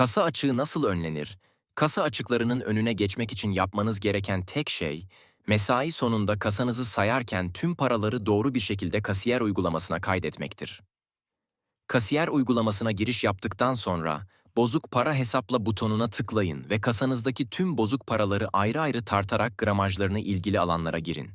Kasa açığı nasıl önlenir? Kasa açıklarının önüne geçmek için yapmanız gereken tek şey, mesai sonunda kasanızı sayarken tüm paraları doğru bir şekilde kasiyer uygulamasına kaydetmektir. Kasiyer uygulamasına giriş yaptıktan sonra, bozuk para hesapla butonuna tıklayın ve kasanızdaki tüm bozuk paraları ayrı ayrı tartarak gramajlarını ilgili alanlara girin.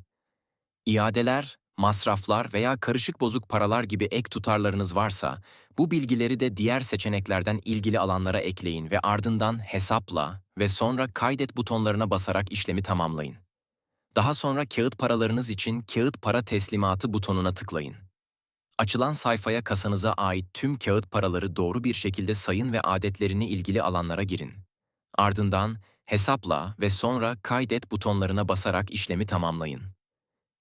İadeler, masraflar veya karışık bozuk paralar gibi ek tutarlarınız varsa, bu bilgileri de diğer seçeneklerden ilgili alanlara ekleyin ve ardından hesapla ve sonra kaydet butonlarına basarak işlemi tamamlayın. Daha sonra kağıt paralarınız için kağıt para teslimatı butonuna tıklayın. Açılan sayfaya kasanıza ait tüm kağıt paraları doğru bir şekilde sayın ve adetlerini ilgili alanlara girin. Ardından hesapla ve sonra kaydet butonlarına basarak işlemi tamamlayın.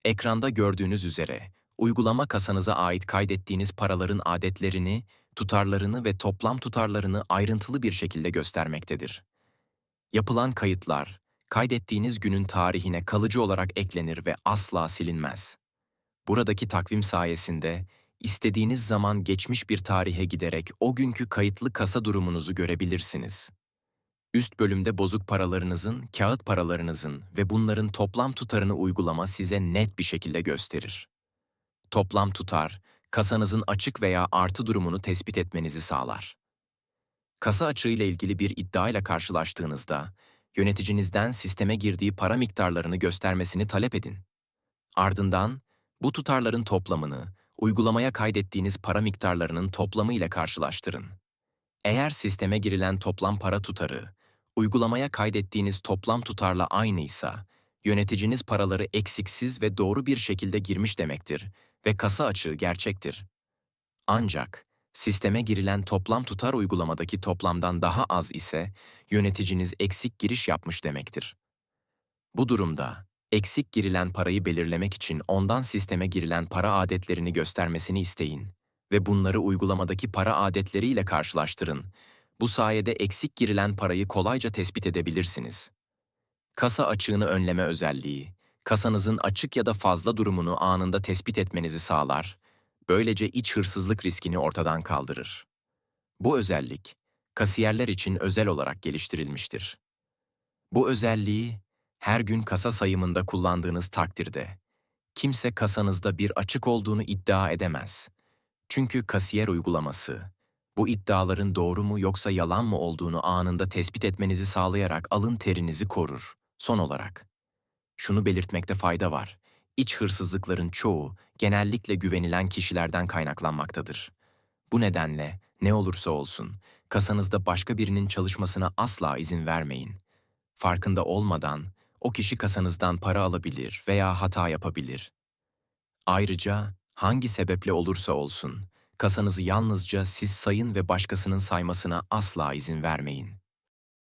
Ekranda gördüğünüz üzere, uygulama kasanıza ait kaydettiğiniz paraların adetlerini, tutarlarını ve toplam tutarlarını ayrıntılı bir şekilde göstermektedir. Yapılan kayıtlar, kaydettiğiniz günün tarihine kalıcı olarak eklenir ve asla silinmez. Buradaki takvim sayesinde, istediğiniz zaman geçmiş bir tarihe giderek o günkü kayıtlı kasa durumunuzu görebilirsiniz. Üst bölümde bozuk paralarınızın, kağıt paralarınızın ve bunların toplam tutarını uygulama size net bir şekilde gösterir. Toplam tutar, kasanızın açık veya artı durumunu tespit etmenizi sağlar. Kasa açığı ile ilgili bir iddia ile karşılaştığınızda, yöneticinizden sisteme girdiği para miktarlarını göstermesini talep edin. Ardından, bu tutarların toplamını, uygulamaya kaydettiğiniz para miktarlarının toplamı ile karşılaştırın. Eğer sisteme girilen toplam para tutarı, uygulamaya kaydettiğiniz toplam tutarla aynıysa, yöneticiniz paraları eksiksiz ve doğru bir şekilde girmiş demektir ve kasa açığı gerçektir. Ancak sisteme girilen toplam tutar uygulamadaki toplamdan daha az ise yöneticiniz eksik giriş yapmış demektir. Bu durumda eksik girilen parayı belirlemek için ondan sisteme girilen para adetlerini göstermesini isteyin ve bunları uygulamadaki para adetleriyle karşılaştırın. Bu sayede eksik girilen parayı kolayca tespit edebilirsiniz. Kasa açığını önleme özelliği, kasanızın açık ya da fazla durumunu anında tespit etmenizi sağlar, böylece iç hırsızlık riskini ortadan kaldırır. Bu özellik, kasiyerler için özel olarak geliştirilmiştir. Bu özelliği, her gün kasa sayımında kullandığınız takdirde, kimse kasanızda bir açık olduğunu iddia edemez. Çünkü kasiyer uygulaması, bu iddiaların doğru mu yoksa yalan mı olduğunu anında tespit etmenizi sağlayarak alın terinizi korur. Son olarak, şunu belirtmekte fayda var. İç hırsızlıkların çoğu genellikle güvenilen kişilerden kaynaklanmaktadır. Bu nedenle ne olursa olsun kasanızda başka birinin çalışmasına asla izin vermeyin. Farkında olmadan o kişi kasanızdan para alabilir veya hata yapabilir. Ayrıca hangi sebeple olursa olsun kasanızı yalnızca siz sayın ve başkasının saymasına asla izin vermeyin.